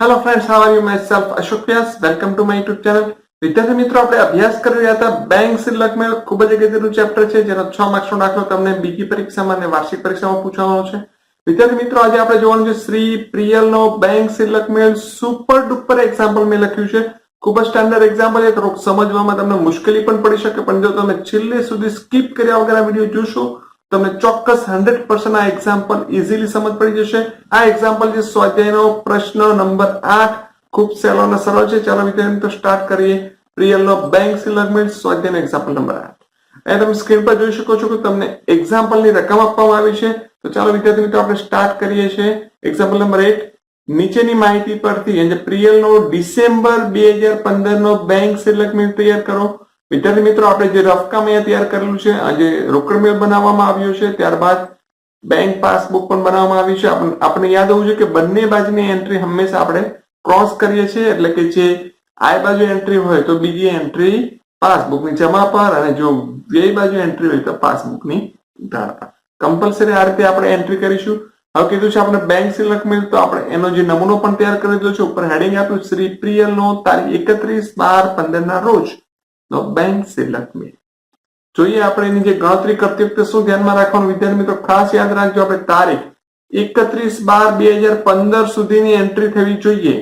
Hello friends how are you myself Ashok Vyas welcome to my YouTube channel વિદ્યાર્થી મિત્રો, આપણે અભ્યાસ કરી રહ્યા હતા બેંક સિલક મેળ ખૂબ જ અગત્યનું ચેપ્ટર છે, જેનો છ માર્ક્સનો દાખલો તમને બીજી પરીક્ષામાં અને વાર્ષિક પરીક્ષામાં પૂછવાનો છે. વિદ્યાર્થી મિત્રો, આજે આપણે જોવાનું છે શ્રી પ્રિયલનો બેંક સિલક મેળ સુપર ડુપર એક્ઝામ્પલ મેં લખ્યું છે. ખૂબ જ સ્ટાન્ડર્ડ એક્ઝામ્પલ છે થોડુંક સમજવામાં તમને મુશ્કેલી પણ પડી શકે, પણ જો તમે છેલ્લે સુધી સ્કીપ કર્યા વગર આ વીડિયો જોશો તમને ચોક્કસ હંડ્રેડ પર્સન્ટ આ એક્ઝામ્પલ ઇઝીલી સમજ પડી જશે. આ એક્ઝામ્પલ છે સ્વાધ્યાયનો પ્રશ્ન નંબર આઠ. ખૂબ સહેલો અને સરળ છે. ચાલો વિદ્યાર્થી તો સ્ટાર્ટ કરીએ. પ્રિયલનો બેંક સિલગમેન્ટ સ્વાધ્યાયનો એક્ઝામ્પલ નંબર આઠ. અહીં તમે સ્ક્રીન પર જોઈ શકો છો કે તમને એક્ઝામ્પલની રકમ આપવામાં આવી છે. તો ચાલો વિદ્યાર્થી મિત્રો, આપણે સ્ટાર્ટ કરીએ છીએ. એક્ઝામ્પલ નંબર એક. નીચેની માહિતી પરથી પ્રિયલનો ડિસેમ્બર બે હજાર પંદરનો બેંક સિલગમેન્ટ તૈયાર કરો. વિદ્યાર્થી મિત્રો, આપણે જે રફકામ અહીંયા તૈયાર કરેલું છે આજે રોકડ મેળ બનાવવામાં આવ્યો છે, ત્યારબાદ બેંક પાસબુક પણ બનાવવામાં આવી છે. આપણને યાદ હોવું જોઈએ કે બંને બાજુની એન્ટ્રી હંમેશા આપણે ક્રોસ કરીએ છીએ, એટલે કે જે આ બાજુ એન્ટ્રી હોય તો બીજી એન્ટ્રી પાસબુકની જમા પર અને જો બે બાજુ એન્ટ્રી હોય તો પાસબુકની ધાર પર કમ્પલસરી આ રીતે આપણે એન્ટ્રી કરીશું. હવે કીધું છે આપણે બેંક સિલક મેળ, તો આપણે એનો જે નમૂનો પણ તૈયાર કરી દીધો છે. ઉપર હેડિંગ આપ્યું, શ્રી પ્રિયલ નો તારીખ એકત્રીસ બાર પંદર ના રોજ. નો બેંક સિલક મેળ જોઈએ આપણે એની જે ગણતરી કરતી વખતે શું ધ્યાનમાં રાખવાનું? વિદ્યાર્થી મિત્રો, ખાસ યાદ રાખજો, આપણે તારીખ એકત્રીસ બાર બે હજાર પંદર સુધીની એન્ટ્રી થવી જોઈએ.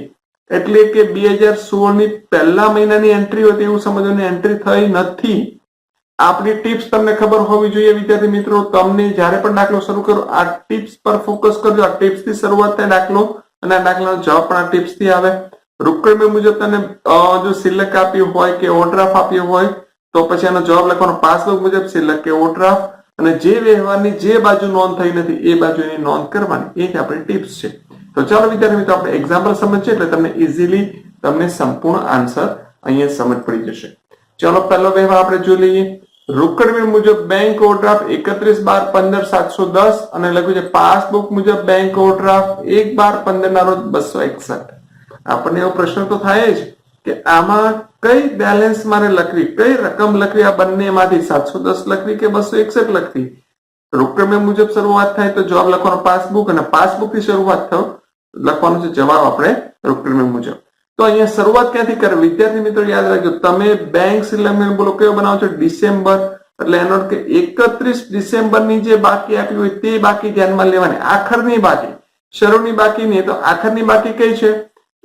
એટલે કે બે હજાર સોળની પહેલા મહિનાની એન્ટ્રી હોય એવું સમજવાની એન્ટ્રી થઈ નથી. આપણી ટિપ્સ તમને ખબર હોવી જોઈએ, વિદ્યાર્થી મિત્રો. તમને જ્યારે પણ દાખલો શરૂ કરો, આ ટિપ્સ પર ફોકસ કરજો. આ ટિપ્સથી શરૂઆત થાય દાખલો, અને આ દાખલાનો જવાબ પણ આ ટિપ્સથી આવે. Bill મુજબ તને જો સિલક આપ્યું હોય કે ઓડ્રાફ આપ્યું હોય, તો પછી એનો જવાબ લખવાનો પાસબુક મુજબ સિલક કે ઓડ્રાફ અને જે વ્યવહારની જે બાજુ નોંધ થઈ નથી, એ બાજુ એની નોંધ કરવાની. એ જ આપણી ટિપ્સ છે. તો ચાલો વિદ્યાર્થી મિત્રો, આપણે એક્ઝામ્પલ સમજીએ એટલે તમને ઇઝીલી તમને સંપૂર્ણ આન્સર અહીંયા સમજ પડી જશે. ચાલો પહેલો વ્યવહાર આપણે જોઈ લઈએ. રોકડ bill મુજબ બેંક ઓવરડ્રાફ્ટ એકત્રીસ બાર પંદર સાતસો દસ અને લખ્યું છે પાસબુક મુજબ બેંક ઓવરડ્રાફ્ટ એક બાર પંદર ના રોજ બસો એકસઠ. આપણને એવો પ્રશ્ન તો થાય જ કે આમાં કઈ બેલેન્સ મારે લખવી? કઈ રકમ લખવી? આ બંનેમાંથી સાતસો દસ લખવી કે બસો એકસઠ લખવી? રોકડ મુજબ શરૂઆત થાય તો જવાબ લખવાનો પાસબુક અને પાસબુકથી શરૂઆત થયો. લખવાનો છે જવાબ આપણે રોકડ મુજબ. તો અહીંયા શરૂઆત ક્યાંથી કરે વિદ્યાર્થી મિત્રો યાદ રાખજો, તમે બેંક સિલેમેન્ટ બોલો, કયો બનાવો છો? ડિસેમ્બર. એટલે એનો કે એકત્રીસ ડિસેમ્બરની જે બાકી આપી હોય તે બાકી ધ્યાનમાં લેવાની. આખરની બાકી. શરૂની બાકી નહીં તો આખરની બાકી કઈ છે?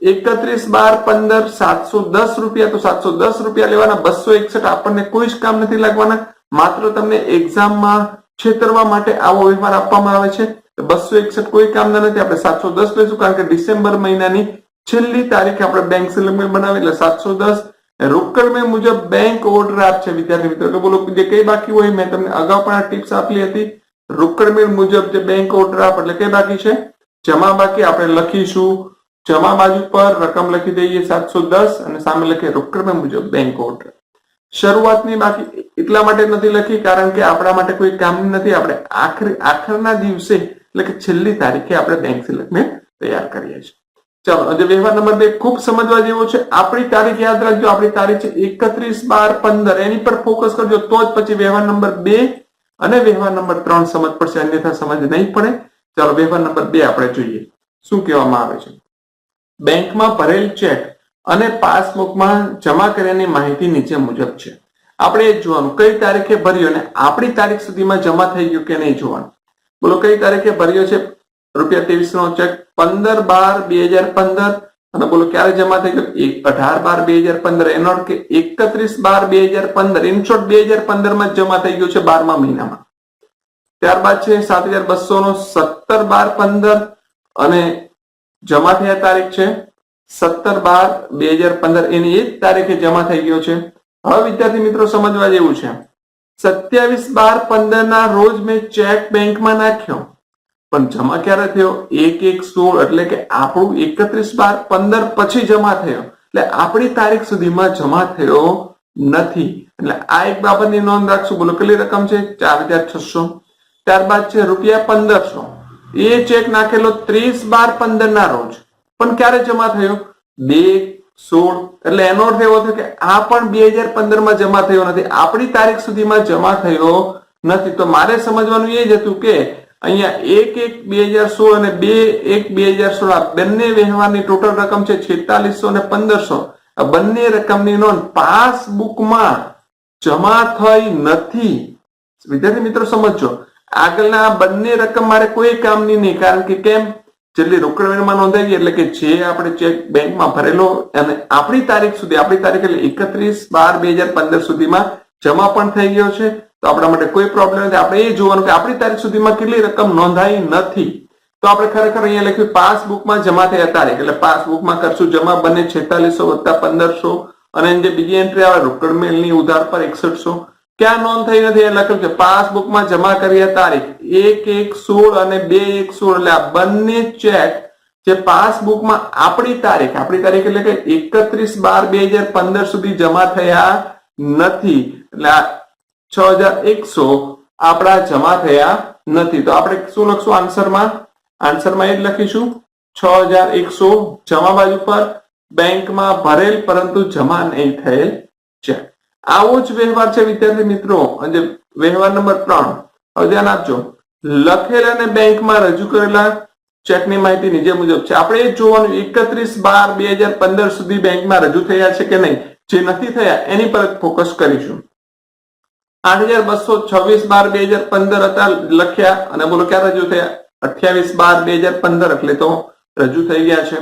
એકત્રીસ બાર પંદર સાતસો દસ રૂપિયા તો સાતસો દસ રૂપિયા લેવાના, બસો એકસઠ આપણને કોઈ જ કામ નથી લાગવાના. માત્ર તમને એક્ઝામમાં છેતરવા માટે આવો વ્યવહાર આપવામાં આવે છે. બસો એકસઠ કોઈ કામના નથી, આપણે સાતસો દસ લઈશું, કારણ કે ડિસેમ્બર મહિનાની છેલ્લી તારીખે આપણે બેંક સિલેમેન્ટ બનાવી, એટલે સાતસો દસ રોકડ મેં મુજબ બેંક ઓર્ડર છે. વિદ્યાર્થી મિત્રો એટલે બોલો, જે કઈ બાકી હોય, મેં તમને અગાઉ પણ આ ટિપ્સ આપી હતી. રોકડ મેળ મુજબ જે બેંક ઓવરડ્રાફ્ટ એટલે કઈ બાકી છે? જમા બાકી આપણે લખીશું જમા બાજુ પર રકમ લખી દઈએ સાતસો દસ અને સામે લખીએ રોકડ મુજબ બેંક ઓર્ડર શરૂઆતની બાકી એટલા માટે નથી લખી કારણ કે આપણા માટે કોઈ કામની નથી. આપણે આખરી, આખરના દિવસે, એટલે કે છેલ્લી તારીખે આપણે બેંક સિલેક્ટમેન્ટ તૈયાર કરીએ છીએ. ચાલો, આજે વ્યવહાર નંબર બે ખૂબ સમજવા જેવો છે. આપણી તારીખ યાદ રાખજો. આપણી તારીખ છે એકત્રીસ બાર પંદર. એની પર ફોકસ કરજો, તો જ પછી વ્યવહાર નંબર બે અને વ્યવહાર નંબર ત્રણ સમજ પડશે. અન્યથા સમજ નહીં પડે. ચાલો, વ્યવહાર નંબર બે આપણે જોઈએ. શું કહેવામાં આવે છે? બેંકમાં ભરેલ ચેક અને પાસબુકમાં જમા કર્યાની માહિતી નીચે મુજબ છે. આપણે એ જોવાનું. કઈ તારીખે ભર્યો ને આપણી તારીખ સુધીમાં જમા થઈ ગયું કે નહીં જોવાનું? બોલો, કઈ તારીખે ભર્યો છે? રૂપિયા ત્રેવીસ નો ચેક પંદર બાર બે હજાર પંદર. અને બોલો, ક્યારે જમા થઈ ગયો? એક અઢાર બાર બે હજાર પંદર. એનો કે એકત્રીસ બાર બે હજાર પંદર. ઇન શોર્ટ બે હજાર પંદરમાં જમા થઈ ગયો છે બારમા મહિનામાં. ત્યારબાદ છે સાત હજાર બસો નો સત્તર બાર પંદર. અને જમા થયા તારીખ છે? સત્તર બાર બે હજાર પંદર. એની એ જ તારીખે જમા થઈ ગયો છે. હવે વિદ્યાર્થી મિત્રો સમજવા જેવું છે. સત્યાવીસ બાર પંદર ના રોજ મેં ચેક બેંકમાં નાખ્યો. પણ જમા ક્યારે થયો? એક એક સોળ. એટલે કે આપણું એકત્રીસ બાર પંદર પછી જમા થયો. એટલે આપણી તારીખ સુધીમાં જમા થયો નથી. એટલે આ એક બાબતની નોંધ રાખશું. બોલો, કેટલી રકમ છે? ચાર હજાર છસો. ત્યારબાદ છે રૂપિયા પંદરસો. એ ચેક નાખેલો ત્રીસ બાર પંદર ના રોજ. પણ ક્યારે જમા થયો? બે, સોળ. એટલે એનો અર્થ એવો થયો કે આ પણ બે હજાર પંદરમાં જમા થયો નથી. આપણી તારીખ સુધીમાં જમા થયો નથી. તો મારે સમજવાનું એ જ હતું કે અહીંયા એક એક, બે હજાર સોળ અને બે, એક, બે હજાર સોળ, આ બંને વ્યવહારની ટોટલ રકમ છે છેતાલીસો ને પંદરસો. આ બંને રકમની નોંધ પાસબુકમાં જમા થઈ નથી. વિદ્યાર્થી મિત્રો સમજો આગળના બંને રકમ મારે કોઈ કામની નહીં, કારણ કે કેમ? જેટલી રોકડ વ્યવહારમાં નોંધાઈ એટલે કે જે આપણે ચેક બેંકમાં ભરેલો અને આપણી તારીખ સુધી, આપણી તારીખ એટલે એકત્રીસ બાર બે હજાર પંદર સુધીમાં જમા પણ થઈ ગયો છે. તો આપણા માટે કોઈ પ્રોબ્લેમ નથી. આપણે એ જોવાનું કે આપણી તારીખ સુધીમાં કેટલી રકમ નોંધાઈ નથી. તો આપણે ખરેખર અહીંયા લખ્યું, પાસબુકમાં જમા થયા તારીખ. એટલે પાસબુકમાં કરશું જમા, બંને છેતાલીસો વત્તા પંદરસો. અને જે બીજી એન્ટ્રી આવે, રોકડ મેલની ઉધાર પર એકસઠસો. ક્યાં નોંધ થઈ નથી? એ લખ્યું કે પાસબુકમાં જમા કર્યા તારીખ. એક એક સોળ અને બે એક સોળ, એટલે આ બંને ચેક જે પાસબુકમાં આપણી તારીખ આપણી તારીખ એટલે કે એકત્રીસ બાર બે હજાર પંદર સુધી જમા થયા નથી. એટલે આ છ હજાર એકસો આપણા જમા થયા નથી. તો આપણે શું લખશું આન્સરમાં? આન્સરમાં એ જ લખીશું, છ હજાર એકસો જમા બાજુ પર બેંકમાં ભરેલ, પરંતુ જમા નહીં થયેલ આવો જ વ્યવહાર છે વિદ્યાર્થી મિત્રો. અને વ્યવહાર નંબર ત્રણ. હવે ધ્યાન આપજો. લખેલ અને બેંકમાં રજૂ કરેલા ચેકની માહિતી નીચે મુજબ છે. આપણે જોવાનું, એકત્રીસ બાર બે હજાર પંદર સુધી બેંકમાં રજૂ થયા છે કે નહીં? જે નથી થયા, એની પર ફોકસ કરીશું. આઠ હજાર બસો છવ્વીસ બાર બે હજાર પંદર હતા લખ્યા અને બોલો ક્યાં રજૂ થયા? અઠ્યાવીસ બાર બે હજાર પંદર એટલે તો રજૂ થઈ ગયા છે.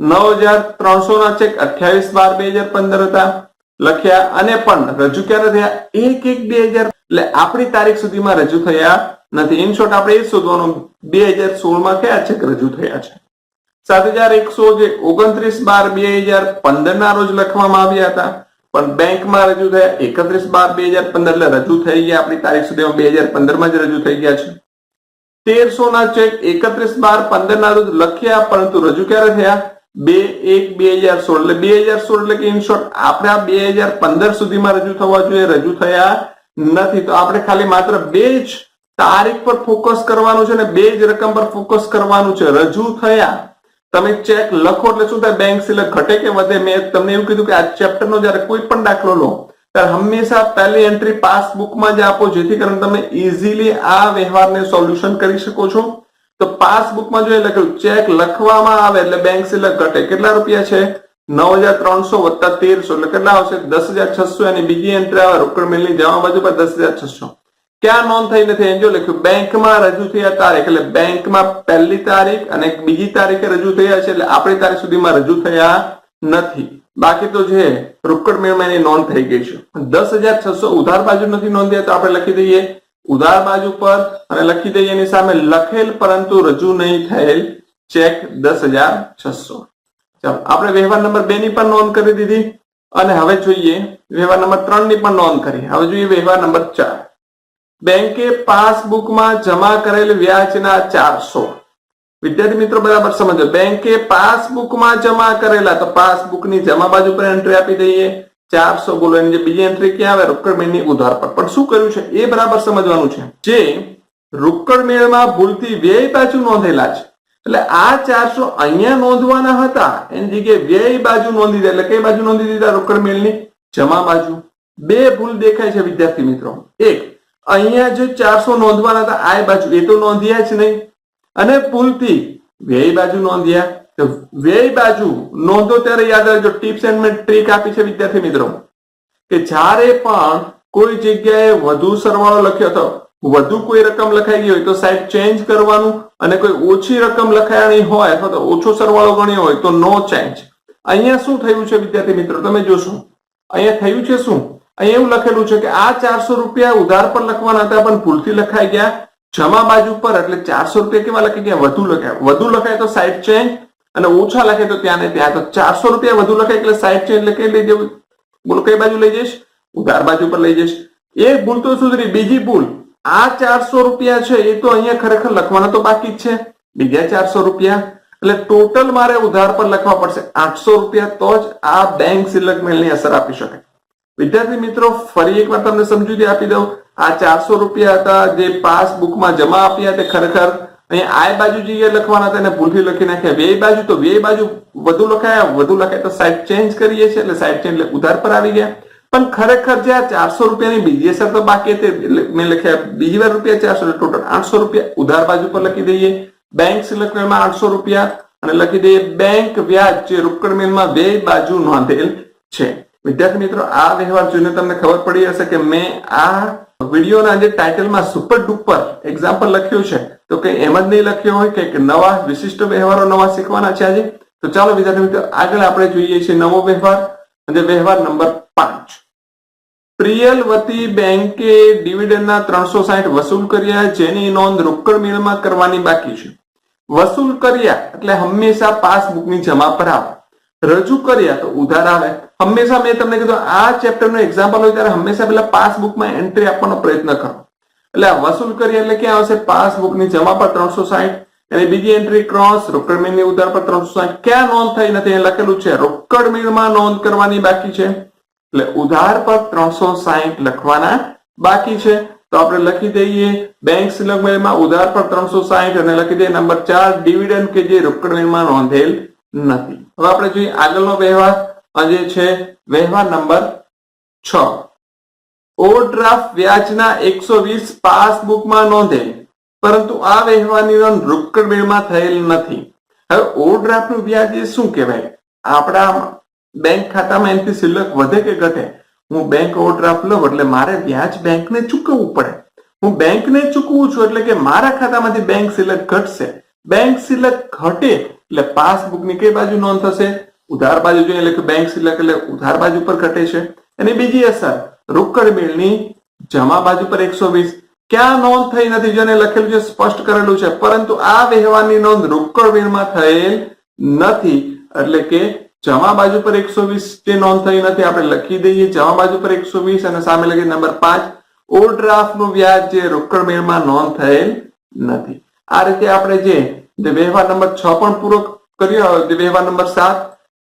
નવ હજાર ત્રણસો ના ચેક અઠ્યાવીસ બાર બે હજાર પંદર હતા. લખ્યા અને પણ રજૂ ક્યારે થયા? એક એક બે હજાર. એટલે આપણી તારીખ સુધીમાં રજૂ થયા નથી. ઇન શોર્ટ આપણે એ શોધવાનું. બે હજાર સોળમાં કયા ચેક રજૂ થયા છે? સાત હજાર એકસો જે ઓગણત્રીસ બાર બે હજાર પંદર ના રોજ લખવામાં આવ્યા હતા. પણ બેંકમાં રજૂ થયા એકત્રીસ બાર બે હજાર પંદર. એટલે રજૂ થઈ ગયા આપણી તારીખ સુધીમાં બે હજાર પંદરમાં જ રજૂ થઈ ગયા છે. તેરસો ના ચેક એકત્રીસ બાર પંદર ના રોજ લખ્યા, પરંતુ રજૂ ક્યારે થયા? બે એક બે હજાર સોળ. એટલે બે હજાર સોળ એટલે કે ઇન શોર્ટ આપણે આ બે હજાર પંદર સુધીમાં રજૂ થવા જોઈએ. રજૂ થયા નથી. તો આપણે ખાલી માત્ર બે જ તારીખ પર ફોકસ કરવાનું છે અને બે જ રકમ પર ફોકસ કરવાનું છે. રજૂ થયા. તમે ચેક લખો એટલે શું થાય? બેંક સિલક ઘટે કે વધે? મેં તમને એવું કીધું કે આ ચેપ્ટર નો જયારે કોઈ પણ દાખલો લો, ત્યારે હંમેશા પહેલી એન્ટ્રી પાસબુકમાં જ આપો, જેથી કરીને તમે ઇઝીલી આ વ્યવહારને સોલ્યુશન કરી શકો છો. તો પાસબુકમાં જો એ લખેલું, ચેક લખવામાં આવે એટલે બેંક સિલક ઘટે. કેટલા રૂપિયા છે? નવ હજાર ત્રણસો વત્તા તેરસો. એટલે કેટલા આવશે? દસ હજાર છસો. એની બીજી એન્ટ્રી આવે, રોકડ મેલની જમા બાજુ પર દસ હજાર છસો. ક્યાં નોંધ થઈ નથી? એમ જો લખ્યું, બેંકમાં રજૂ થયા તારીખ. એટલે બેંકમાં પહેલી તારીખ અને બીજી તારીખે રજૂ થયા છે. એટલે આપણી તારીખ સુધીમાં રજૂ થયા નથી. બાકી તો જે રોકડ મેળમાં એની નોંધ થઈ ગઈ છે. દસ હજાર છસો ઉધાર બાજુ નથી નોંધ્યા, તો આપણે લખી દઈએ ઉધાર બાજુ પર અને લખી દઈએ એની સામે લખેલ પરંતુ રજૂ નહીં થયેલ ચેક દસ હજાર છસો. ચાલો, આપણે વ્યવહાર નંબર બે ની પણ નોંધ કરી દીધી અને હવે જોઈએ વ્યવહાર નંબર ત્રણની પણ નોંધ કરી. હવે જોઈએ વ્યવહાર નંબર ચાર. બેંકે પાસબુકમાં જમા કરેલ વ્યાજના ચારસો. વિદ્યાર્થી મિત્રો, બરાબર સમજો. બેંકે પાસબુકમાં જમા કરેલા, તો પાસબુકની જમા બાજુ પર એન્ટ્રી આપી દઈએ. ચારસો બોલો, એની જે બીજી એન્ટ્રી ક્યાં આવે? રોકડ મેળની ઉધાર પર. પણ શું કર્યું છે? એ બરાબર સમજવાનું છે જે રોકડ મેળમાં ભૂલથી વ્યય બાજુ નોંધેલા છે. એટલે આ ચારસો અહીંયા નોંધવાના હતા. એની જગ્યાએ વ્યય બાજુ નોંધી દીધા. એટલે કઈ બાજુ નોંધી દીધા? રોકડ મેળની જમા બાજુ. બે ભૂલ દેખાય છે વિદ્યાર્થી મિત્રો. એક, અહીંયા જે ચારસો નોંધવાના હતા, આ બાજુ. એ તો નોંધ્યા જ નહીં. અને ભૂલથી વ્યય બાજુ નોંધ્યા તો વ્યય બાજુ નોંધો ત્યારે યાદ રાખજો, ટિપ્સ એન્ડ મેં ટ્રીક આપી છે વિદ્યાર્થી મિત્રો, કે જ્યારે પણ કોઈ જગ્યાએ વધુ સરવાળો લખ્યો હતો, વધુ કોઈ રકમ લખાઈ ગઈ હોય તો સાઈડ ચેન્જ કરવાનું અને કોઈ ઓછી રકમ લખાણી હોય અથવા તો ઓછો સરવાળો ગણ્યો હોય તો નો ચેન્જ અહીંયા શું થયું છે વિદ્યાર્થી મિત્રો, તમે જોશો. અહીંયા થયું છે શું? અહીંયા એવું લખેલું છે કે આ ચારસો રૂપિયા ઉધાર પર લખવાના હતા, પણ ભૂલથી લખાઈ ગયા. જમા બાજુ પર એટલે ચારસો રૂપિયા કેવા લખી ગયા? વધુ લખાય. વધુ લખાય તો સાઈડ ચેન્જ અને ઓછા લખે તો ત્યાં ને ત્યાં. તો ચારસો રૂપિયા વધુ લખે એટલે સાઈડ ચેન્જ એટલે કઈ લઈ જવું? ભૂલ કઈ બાજુ લઈ જઈશ? ઉધાર બાજુ પર લઈ જઈશ. એક ભૂલ તો સુધરી, બીજી ભૂલ. આ ચારસો રૂપિયા છે, એ તો અહીંયા ખરેખર લખવાના તો બાકી જ છે. બીજા ચારસો રૂપિયા. એટલે ટોટલ મારે ઉધાર પર લખવા પડશે આઠસો રૂપિયા, તો જ આ બેંક સિલક મેલની અસર આપી શકે. વિદ્યાર્થી મિત્રો, ફરી એકવાર તમને સમજૂતી આપી દઉં. આ ચારસો રૂપિયા હતા, જે પાસબુકમાં જમા આપ્યા તે ખરેખર અહીંયા આ બાજુ જઈએ લખવાના હતા એને ભૂલથી લખી નાખ્યા. બે બાજુ તો બે બાજુ વધુ લખાયા. વધુ લખાય તો સાઈડ ચેન્જ કરીએ છીએ. એટલે સાઈડ ચેન્જ એટલે ઉધાર પર આવી ગયા. પણ ખરેખર જે આ ચારસો રૂપિયાની બીજી અસર તો બાકી હતી. મેં લખ્યા બીજી વાર રૂપિયા ચારસો ટોટલ આઠસો રૂપિયા. ઉધાર બાજુ પર લખી દઈએ. બેંક સિલક મેળમાં આઠસો રૂપિયા. અને લખી દઈએ બેંક વ્યાજ જે રોકડ મેળમાં બે બાજુ નોંધેલ છે. વિદ્યાર્થી મિત્રો, આ વ્યવહાર જોઈને તમને ખબર પડી હશે કે મેં આ વિડીયોના જે ટાઇટલમાં સુપર ડુપર એક્ઝામ્પલ લખ્યું છે તો કે એમ જ નહીં લખ્યો હોય કે નવા વિશિષ્ટ વ્યવહારો નવા શીખવાના છે આજે? તો ચાલો વિદ્યાર્થી મિત્રો, આગળ આપણે જોઈએ છીએ નવો વ્યવહાર, અને વ્યવહાર નંબર પાંચ. પ્રિયલ વતી બેંકે ડિવિડન્ડના ત્રણસો સાઠ વસૂલ કર્યા, જેની નોંધ રોકડ મેળમાં કરવાની બાકી છે. વસૂલ કર્યા, એટલે હંમેશા પાસબુકની જમા પર આવે. રજૂ કર્યા તો ઉધાર આવે. હંમેશા મેં તમને કીધું, આ ચેપ્ટરનું એક્ઝામ્પલ હોય ત્યારે હંમેશા પેલા પાસબુકમાં એન્ટ્રી આપવાનો પ્રયત્ન કરો. એટલે આ વસૂલ કરી એટલે ક્યાં આવશે? પાસબુકની જમા પર ત્રણસો સાહીઠ અને બીજી એન્ટ્રી ક્રોસ રોકડ મિલની ઉધાર પર ત્રણસો સાહીઠ ક્યાં નોંધ થઈ નથી? એ લખેલું છે, રોકડ મિલમાં નોંધ કરવાની બાકી છે. એટલે ઉધાર પર ત્રણસો સાહીઠ લખવાના બાકી છે. તો આપણે લખી દઈએ બેંક સિલક ઉધાર પર ત્રણસો સાહીઠ અને લખી દઈએ નંબર ચાર ડિવિડન્ડ કે જે રોકડ મેળમાં નોંધેલ નથી. હવે આપણે જોઈએ આગળનો વ્યવહાર. જે છે, વ્યવહાર નંબર છ. ઓવરડ્રાફ્ટ વ્યાજના એકસો વીસ પાસબુકમાં નોંધે, પરંતુ આ વહેવાની નોંધ રોકડ મેળમાં થયેલ નથી. હવે ઓવરડ્રાફ્ટનું વ્યાજ એ શું કહેવાય? આપણા બેંક ખાતામાં એનથી શિલ્લક વધે કે ઘટે? હું બેંક ઓવરડ્રાફ્ટ લઉં એટલે મારે વ્યાજ બેંકને ચૂકવવું પડે. હું બેંકને ચૂકવું છું એટલે કે મારા ખાતામાંથી બેંક સિલક ઘટશે. બેંક સિલક ઘટે એટલે પાસબુકની કઈ બાજુ નોંધ થશે? ઉધાર બાજુ જોઈએ એટલે કે બેંક સિલક એટલે ઉધાર બાજુ પર ઘટે છે. અને બીજી અસર રોકડ બિલની જમા બાજુ પર એકસો વીસ. ક્યાં નોંધ થઈ નથી જેને લખેલું છે, સ્પષ્ટ કરેલું છે. પરંતુ આ વ્યવહારની નોંધ રોકડ બિલમાં થયેલ નથી. એટલે કે જમા બાજુ પર એકસો વીસ જે નોંધ થઈ નથી, આપણે લખી દઈએ. જમા બાજુ પર એકસો વીસ અને સામે લખી નંબર પાંચ. ઓવરડ્રાફ્ટનું વ્યાજ જે રોકડ બિલમાં નોંધ થયેલ નથી. આ રીતે આપણે જે વ્યવહાર નંબર છ પણ પૂરો કર્યો વ્યવહાર નંબર સાત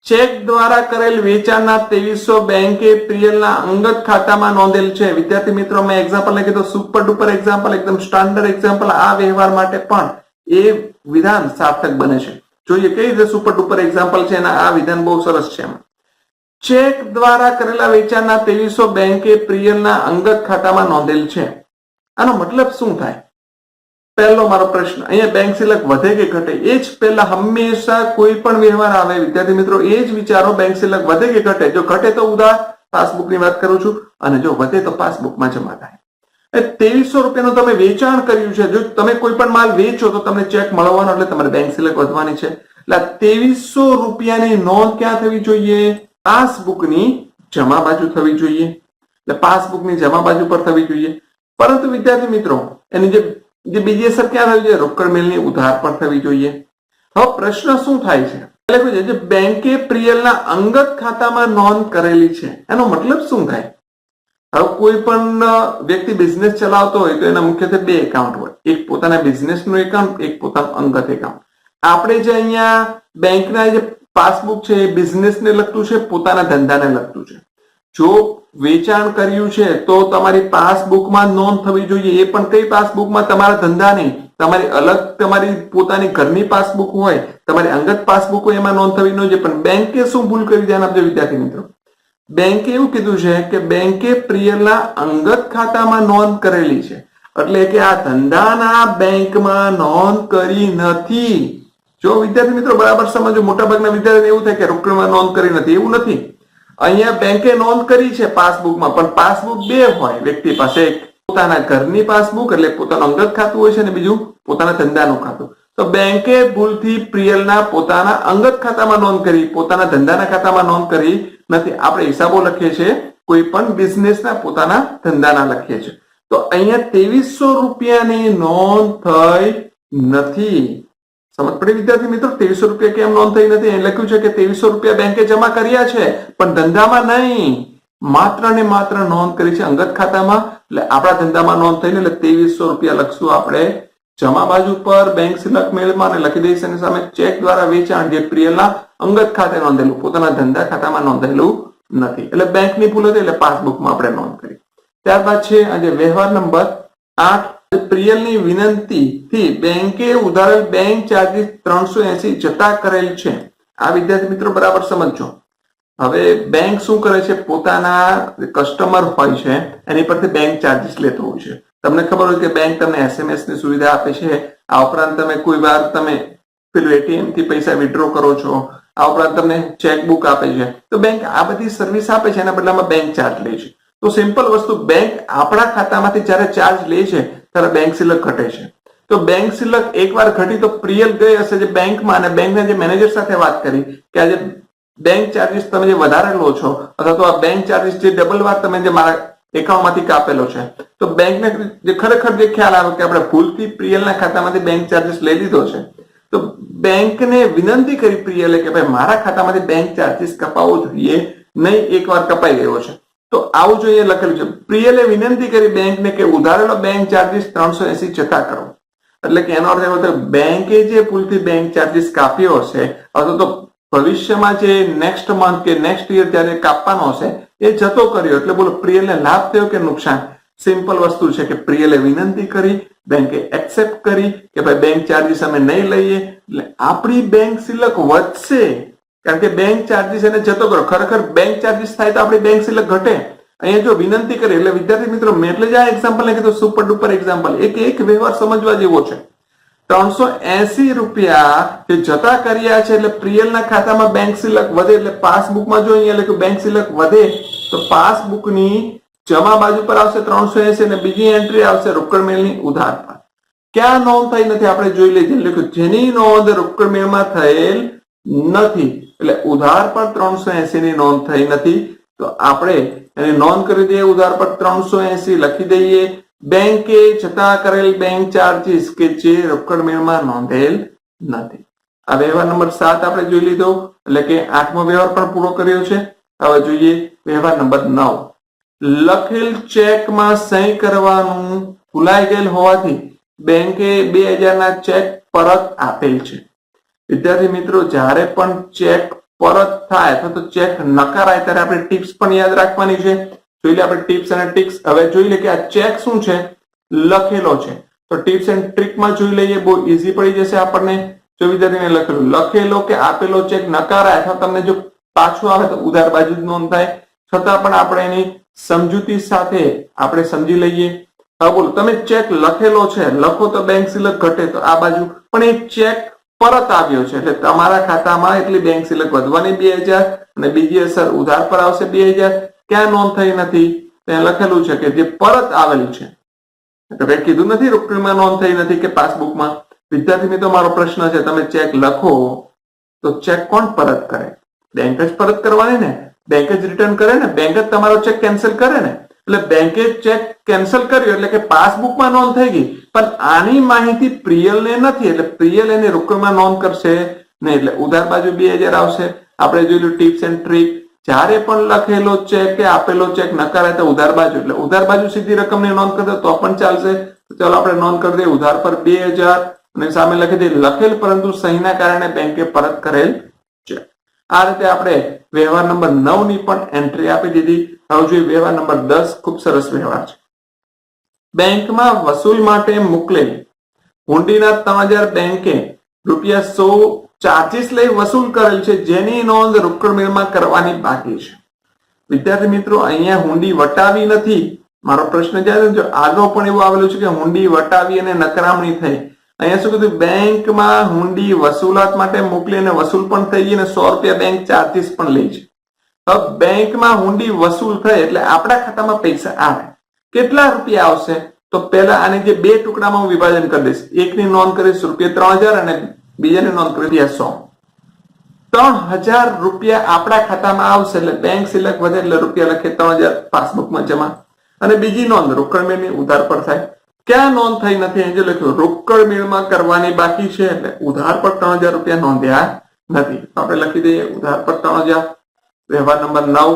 ચેક દ્વારા કરેલ વેચાણના ત્રેવીસો બેંકે પ્રિયલના અંગત ખાતામાં નોંધેલ છે. વિદ્યાર્થી મિત્રો, મેં એક્ઝામ્પલ ને કીધું સુપર ડુપર એક્ઝામ્પલ એકદમ સ્ટાન્ડર્ડ એક્ઝામ્પલ આ વ્યવહાર માટે પણ એ વિધાન સાર્થક બને છે. જોઈએ કઈ રીતે સુપર ડુપર એક્ઝામ્પલ છે અને આ વિધાન બહુ સરસ છે ચેક દ્વારા કરેલા વેચાણના ત્રેવીસો બેંકે પ્રિયલના અંગત ખાતામાં નોંધેલ છે. આનો મતલબ શું થાય? પહેલો મારો પ્રશ્ન. અહીંયા બેંક સિલક વધે કે ઘટે? એ જ પહેલા હંમેશા કોઈ પણ વ્યવહાર આવે. વિદ્યાર્થી મિત્રો, એ જ વિચારો બેંક સિલક વધે કે ઘટે? જો ઘટે તો ઉધાર પાસબુકની વાત કરું છું. અને જો વધે તો પાસબુકમાં જમા થાય. ત્રેવીસો રૂપિયાનું તમે વેચાણ કર્યું છે. જો તમે કોઈ પણ માલ વેચો તો તમને ચેક મળવાનો, એટલે તમારે બેંક સિલક વધવાની છે. એટલે ત્રેવીસો રૂપિયાની નોંધ ક્યાં થવી જોઈએ? પાસબુકની જમા બાજુ થવી જોઈએ. એટલે પાસબુકની જમા બાજુ પર થવી જોઈએ. પરંતુ વિદ્યાર્થી મિત્રો, એની જે જે બીજી અસર ક્યાં થવી જોઈએ? રોકડ મેલની ઉધાર પર થવી જોઈએ. હવે પ્રશ્ન શું થાય છે? લખ્યું છે બેંકે પ્રિયલના અંગત ખાતામાં નોંધ કરેલી છે, એનો મતલબ શું થાય? હવે કોઈ પણ વ્યક્તિ બિઝનેસ ચલાવતો હોય તો એના મુખ્યત્વે બે એકાઉન્ટ હોય. એક પોતાના બિઝનેસનું એકાઉન્ટ એક પોતાનું અંગત એકાઉન્ટ આપણે જે અહીંયા બેંકના જે પાસબુક છે, એ બિઝનેસને લગતું છે, પોતાના ધંધાને લગતું છે. જો વેચાણ કર્યું છે, તો તમારી પાસબુકમાં નોંધ થવી જોઈએ. એ પણ કઈ પાસબુકમાં? તમારા ધંધાની તમારી અલગ તમારી પોતાની ઘરની પાસબુક હોય, તમારી અંગત પાસબુક હોય, એમાં નોંધ થવી ન જોઈએ. પણ બેંકે શું ભૂલ કરી? ધ્યાન આપજો વિદ્યાર્થી મિત્રો. બેંકે એવું કીધું છે કે બેંકે પ્રિયલના અંગત ખાતામાં નોંધ કરેલી છે. એટલે કે આ ધંધાના બેંકમાં નોંધ કરી નથી. જો વિદ્યાર્થી મિત્રો બરાબર સમજો મોટાભાગના વિદ્યાર્થી એવું થાય કે રોકડમાં નોંધ કરી નથી. એવું નથી. અહીંયા બેંકે નોંધ કરી છે પાસબુકમાં પણ પાસબુક બે હોય. વ્યક્તિ પાસે એક પોતાના ઘરની પાસબુક એટલે પોતાનું અંગત ખાતું હોય છે અને બીજું પોતાના ધંધાનું ખાતું. તો બેંકે ભૂલથી પ્રિયલના પોતાના અંગત ખાતામાં નોંધ કરી, પોતાના ધંધાના ખાતામાં નોંધ કરી નથી. આપણે હિસાબો લખીએ છીએ, કોઈ પણ બિઝનેસના પોતાના ધંધાના લખીએ છીએ. તો અહીંયા ત્રેવીસો રૂપિયાની નોંધ થઈ નથી. સમજ. પડી વિદ્યાર્થી મિત્રો, ત્રેવીસો રૂપિયા કેમ નોંધ થઈ નથી? એ લખ્યું છે કે ત્રેવીસો રૂપિયા બેંકે જમા કર્યા છે, પણ ધંધામાં નહીં. માત્ર ને માત્ર નોંધ કરી છે અંગત ખાતામાં. એટલે આપણા ધંધામાં નોંધ થઈને એટલે ત્રેવીસો રૂપિયા લખશું આપણે. જમા બાજુ પર બેંક સિલક મેળમાં અને લખી દઈશ અને સામે ચેક દ્વારા વેચાણ જે પ્રિયલના અંગત ખાતે નોંધેલું. પોતાના ધંધા ખાતામાં નોંધેલું નથી. એટલે બેંકની ભૂલ હતી એટલે પાસબુકમાં આપણે નોંધ કરી. ત્યારબાદ છે આજે વ્યવહાર નંબર આઠ. પ્રિયલની વિનંતીથી બેંકે ઉધારેલ બેંક ચાર્જીસ ત્રણસો એસી જતા કરેલ છે. આ વિદ્યાર્થી મિત્રો બરાબર સમજો હવે બેંક શું કરે છે? પોતાના કસ્ટમર હોય છે, એની પરથી બેંક ચાર્જીસ લેતો હોય છે. તમને ખબર હોય કે બેંક તમને એસએમએસની સુવિધા આપે છે. આ ઉપરાંત તમે કોઈ વાર તમે પેલું એટીએમથી પૈસા વિડ્રો કરો છો. આ ઉપરાંત તમને ચેકબુક આપે છે. તો બેંક આ બધી સર્વિસ આપે છે, એના બદલામાં બેંક ચાર્જ લે છે. તો સિમ્પલ વસ્તુ, બેંક આપણા ખાતામાંથી જ્યારે ચાર્જ લે છે ત્યારે બેંક સિલક ઘટે છે. તો બેંક સિલક એકવાર ઘટી તો પ્રિયલ ગઈ હશે જે બેંકમાં અને બેંકના જે મેનેજર સાથે વાત કરી કે આજે બેંક ચાર્જીસ તમે જે વધારે લો છો અથવા તો આ બેંક ચાર્જિસ જે ડબલ વાર તમે જે મારા એકાઉન્ટમાંથી કાપેલો છે. તો બેંકને જે ખરેખર જે ખ્યાલ આવ્યો કે આપણે ભૂલથી પ્રિયલના ખાતામાંથી બેંક ચાર્જીસ લઈ લીધો છે. તો બેંકને વિનંતી કરી પ્રિયલે કે ભાઈ મારા ખાતામાંથી બેંક ચાર્જીસ કપાવવો જોઈએ નહીં, એકવાર કપાઈ ગયો છે. તો આવું જોઈએ લખેલું છે. પ્રિયલે વિનંતી કરી બેંકને કે ઉધારેલો બેંક ચાર્જીસ ત્રણસો એસી જતા કરો. એટલે કે એનો અર્થ એવો થયો, બેંકે જે ભૂલથી બેંક ચાર્જીસ કાપ્યો હશે, અથવા તો ભવિષ્યમાં જે નેક્સ્ટ મંથ કે નેક્સ્ટ યર જ્યારે કાપવાનો હશે, એ જતો કર્યો. એટલે બોલો પ્રિયલને લાભ થયો કે નુકસાન? સિમ્પલ વસ્તુ છે કે પ્રિયલે વિનંતી કરી, બેંકે એક્સેપ્ટ કરી કે ભાઈ બેંક ચાર્જીસ અમે નહીં લઈએ. એટલે આપણી બેંક સિલક વધશે કારણ કે બેંક ચાર્જિસ એને જતો કરો. ખરેખર બેંક ચાર્જિસ થાય તો આપણી બેંક સિલક ઘટે. અહીંયા જો વિનંતી કરી, એટલે વિદ્યાર્થી મિત્રો, મેં એટલે જ આ એક્ઝામ્પલ કીધું સુપર ડુપર એક્ઝામ્પલ એક એક વ્યવહાર સમજવા જેવો છે. ત્રણસો એસી રૂપિયા જે જતા કર્યા છે, એટલે પ્રિયલના ખાતામાં બેંક સિલક વધે, એટલે પાસબુકમાં જો અહીંયા લખ્યું બેંક સિલક વધે, તો પાસબુકની જમા બાજુ પર આવશે ત્રણસો એસી અને બીજી એન્ટ્રી આવશે રોકડ મેળની ઉધાર પર. ક્યાં નોંધ થઈ નથી? આપણે જોઈ લઈએ. લખ્યું, જેની નોંધ રોકડ મેળમાં થયેલ નથી. એટલે ઉધાર પર ત્રણસો એસી નોંધ થઈ નથી. તો આપણે એની નોંધ કરી દઈએ, ઉધાર પર ત્રણસો એસી લખી દઈએ. બેંકે જતા કરેલ બેંક ચાર્જીસ કે જે રોકડ મેળમાં નોંધેલ નથી. આ વ્યવહાર નંબર સાત આપણે જોઈ લીધો, એટલે કે આઠમો વ્યવહાર પણ પૂરો કર્યો છે. હવે જોઈએ વ્યવહાર નંબર નવ. લખેલ ચેકમાં સહી કરવાનું ભૂલાઈ ગયેલ હોવાથી બેંકે બે હજારના ચેક પરત આપેલ છે. વિદ્યાર્થી મિત્રો, જ્યારે પણ ચેક પરત થાય, અથવા તો ચેક નકારાય, ત્યારે આપણે ટિપ્સ પણ યાદ રાખવાની છે. જોઈ લે આપણે ટિપ્સ અને ટ્રિક્સ હવે જોઈ લે કે આ ચેક શું છે? લખેલો છે. તો ટિપ્સ એન્ડ ટ્રિકમાં જોઈ લઈએ, બહુ ઈઝી પડી જશે આપણને. જો વિદ્યાર્થીને લખેલું, લખેલો કે આપેલો ચેક નકારાય, અથવા તમને જો પાછું આવે તો ઉધાર બાજુ નોંધ થાય. છતાં પણ આપણે એની સમજૂતી સાથે આપણે સમજી લઈએ. હવે બોલો. તમે ચેક લખેલો છે. લખો તો બેંક સિલક ઘટે તો આ બાજુ. પણ એ ચેક પરત આવ્યો છે. એટલે તમારા ખાતામાં એટલી બેંક સિલક વધવાની બે હજાર અને બીજી અસર ઉધાર પર આવશે બે હજાર. ક્યાં નોંધ થઈ નથી? ત્યાં લખેલું છે કે જે પરત આવેલું છે. તમે કીધું નથી રોકડીમાં નોંધ થઈ નથી કે પાસબુકમાં? વિદ્યાર્થી મિત્રો મારો પ્રશ્ન છે, તમે ચેક લખો તો ચેક કોણ પરત કરે? બેંક જ પરત કરવાની ને? બેંક જ રિટર્ન કરે ને? બેંક જ તમારો ચેક કેન્સલ કરે ને? એટલે બેંકે ચેક કેન્સલ કર્યો એટલે કે પાસબુકમાં નોંધ થઈ ગઈ. પણ આની માહિતી પ્રિયલને નથી, એટલે પ્રિયલ એની રોકડમાં નોંધ કરશે નહીં, એટલે ઉધાર બાજુ બે હજાર આવશે. આપણે જોયેલું ટિપ્સ એન્ડ ટ્રીક. જ્યારે પણ લખેલો ચેક કે આપેલો ચેક નકારાય તો ઉધાર બાજુ, એટલે ઉધાર બાજુ સીધી રકમની નોંધ કરી તો પણ ચાલશે. તો ચાલો આપણે નોંધ કરી દઈએ, ઉધાર પર બે હજાર અને સામે લખી દઈએ, લખેલ પરંતુ સહીના કારણે બેંકે પરત કરેલ છે આ રીતે આપણે વ્યવહાર નંબર નવની પણ એન્ટ્રી આપી દીધી. હવે જોઈએ વ્યવહાર નંબર દસ, ખૂબ સરસ વ્યવહાર છે. બેંકમાં વસૂલ માટે મોકલે. હુંડીના ત્રણ હજાર બેંકે રૂપિયા સો ચાર્જીસ લઈ વસૂલ કરેલ છે, જેની નોંધ રોકડ મેળમાં કરવાની બાકી છે. વિદ્યાર્થી મિત્રો, અહીંયા હુંડી વટાવી નથી. મારો પ્રશ્ન જ્યારે જો આગળ પણ એવું આવેલું છે કે હુંડી વટાવી અને નકરામણી થઈ, અહીંયા શું કીધું? બેંકમાં હુંડી વસૂલાત માટે મોકલી અને વસૂલ પણ થઈ ગઈ અને સો રૂપિયા બેંક ચાર્જીસ પણ લે છે. હવે બેંકમાં હુંડી વસૂલ થઈ એટલે આપણા ખાતામાં પૈસા આવે. કેટલા રૂપિયા આવશે? તો પહેલા આને જે બે ટુકડામાં હું વિભાજન કરી દઈશ. એકની નોંધ કરીશ રૂપિયા ત્રણ હજાર અને બીજાની નોંધ કરી રૂપિયા સો. ત્રણ હજાર રૂપિયા આપણા ખાતામાં આવશે એટલે બેંક સિલક વધે એટલે રૂપિયા લખે ત્રણ હજાર પાસબુકમાં જમા. અને બીજી નોંધ રોકડ મેળની ઉધાર પર થાય. ક્યાં નોંધ થઈ નથી? અહીં લખ્યું, રોકડ મેળમાં કરવાની બાકી છે એટલે ઉધાર પર ત્રણ હજાર રૂપિયા નોંધ્યા નથી. આપણે લખી દઈએ, ઉધાર પર ત્રણ હજાર. વ્યવહાર નંબર નવ.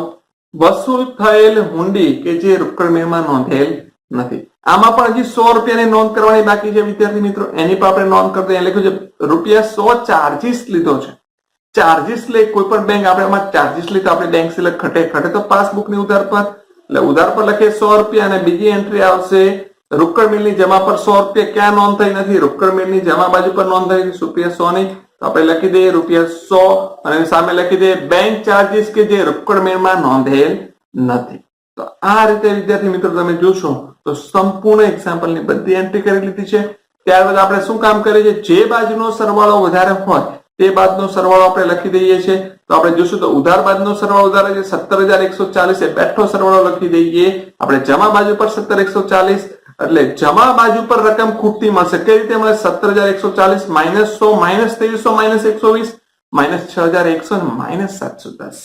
વસૂલ થયેલ હુંડી કે જે રોકડ મેળમાં નોંધેલ નથી. આમાં પણ હજી સો રૂપિયાની નોંધ કરવાની બાકી છે. વિદ્યાર્થી મિત્રો, એની પર આપણે નોંધ કરતા લખ્યું છે, રૂપિયા સો ચાર્જીસ લીધો છે. ચાર્જીસ લે કોઈ પણ બેંક આપણે એમાં ચાર્જીસ લે તો આપણે બેંક સિલેક્ટ ખટે ખટે તો પાસબુકની ઉધાર પર. એટલે ઉધાર પર લખે સો રૂપિયા અને બીજી એન્ટ્રી આવશે, રોકડ મિલની જમા પર સો રૂપિયા ક્યાં નોંધ થઈ નથી? રોકડ મિલની જમા બાજુ પર નોંધ થઈ રૂપિયા સો ની આપણે લખી દઈએ રૂપિયા સો અને સામે લખી દઈએ બેંક ચાર્જીસ કે જે રોકડ મેળમાં નોંધેલ નથી. તો આ રીતે વિદ્યાર્થી મિત્રો તમે જોશો તો સંપૂર્ણ એક્ઝામ્પલની બધી એન્ટ્રી કરી લીધી છે. ત્યારબાદ આપણે શું કામ કરીએ છીએ? જે બાજુનો સરવાળો વધારે હોય તે બાદનો સરવાળો આપણે લખી દઈએ છીએ. તો આપણે જોશું તો ઉધાર બાદનો સરવાળો વધારે છે, સત્તર હજાર એકસો ચાલીસ એ બેઠો સરવાળો લખી દઈએ. આપણે જમા બાજુ પર સત્તર એકસો ચાલીસ એટલે જમા બાજુ પર રકમ ખૂટતી મળશે. કેવી રીતે મળે? સત્તર હજાર એકસો ચાલીસ, માઇનસ સો, માઇનસ ત્રેવીસો, માઇનસ એકસો વીસ, માઇનસ છ હજાર એકસો માઇનસ સાતસો દસ.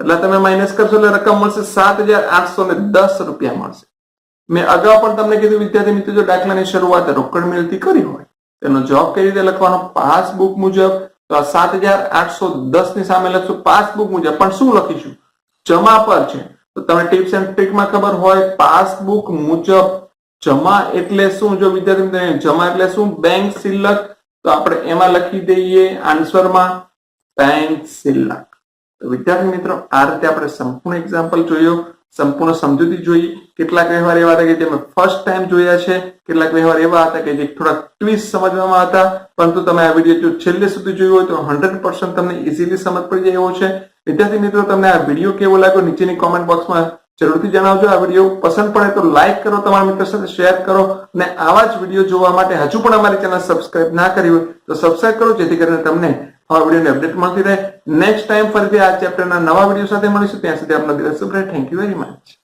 એટલે તમે માઇનસ કરશો એટલે રકમ મળશે સાત હજાર આઠસો ને દસ રૂપિયા મળશે. મેં અગાઉ પણ તમને કીધું, વિદ્યાર્થી મિત્રો, જો દાખલાની શરૂઆત રોકડ મેળથી કરી હોય, તેનો જવાબ કઈ રીતે લખવાનો? પાસબુક મુજબ. તો આ સાત હજાર આઠસો દસની સામે લખશું પાસબુક મુજબ. પણ શું લખીશું? જમા પર છે. તો તમે ટિપ્સ એન્ડ ટ્રીકમાં ખબર હોય, પાસબુક મુજબ જમા એટલે શું? જો વિદ્યાર્થી મિત્રો જમા એટલે શું? બેંક શિલ્લક. તો આપણે એમાં લખી દઈએ આન્સરમાં બેંક શિલ્લક. તો વિદ્યાર્થી મિત્રો, આ રીતે આપણે સંપૂર્ણ એક્ઝામ્પલ જોયો. સંપૂર્ણ સમજૂતી જોઈ. કેટલાક વ્યવહાર એવા હતા કે જે મેં ફર્સ્ટ ટાઈમ જોયા છે. કેટલાક વ્યવહાર એવા હતા કે જે થોડાક ટ્વિસ્ટ સમજવામાં હતા. પરંતુ તમે આ વીડિયો જો છેલ્લે સુધી જોયું હોય તો હંડ્રેડ પર્સન્ટ તમને ઇઝીલી સમજ પડી જાય એવો છે. વિદ્યાર્થી મિત્રો, તમને આ વીડિયો કેવો લાગ્યો? નીચેની કોમેન્ટ બોક્સમાં જરૂરથી જણાવજો આ વીડિયો પસંદ પડે તો લાઈક કરો, તમારા મિત્રો સાથે શેર કરો અને આવા જ વીડિયો જોવા માટે હજુ પણ અમારી ચેનલ સબસ્ક્રાઇબ ના કરી હોય તો સબસ્ક્રાઇબ કરો, જેથી કરીને તમને આ વિડીયોની અપડેટ મળતી રહે. નેક્સ્ટ ટાઈમ ફરીથી આ ચેપ્ટરના નવા વીડિયો સાથે મળીશું. ત્યાં સુધી આપનો દિવસ શુભ રહે. Thank you very much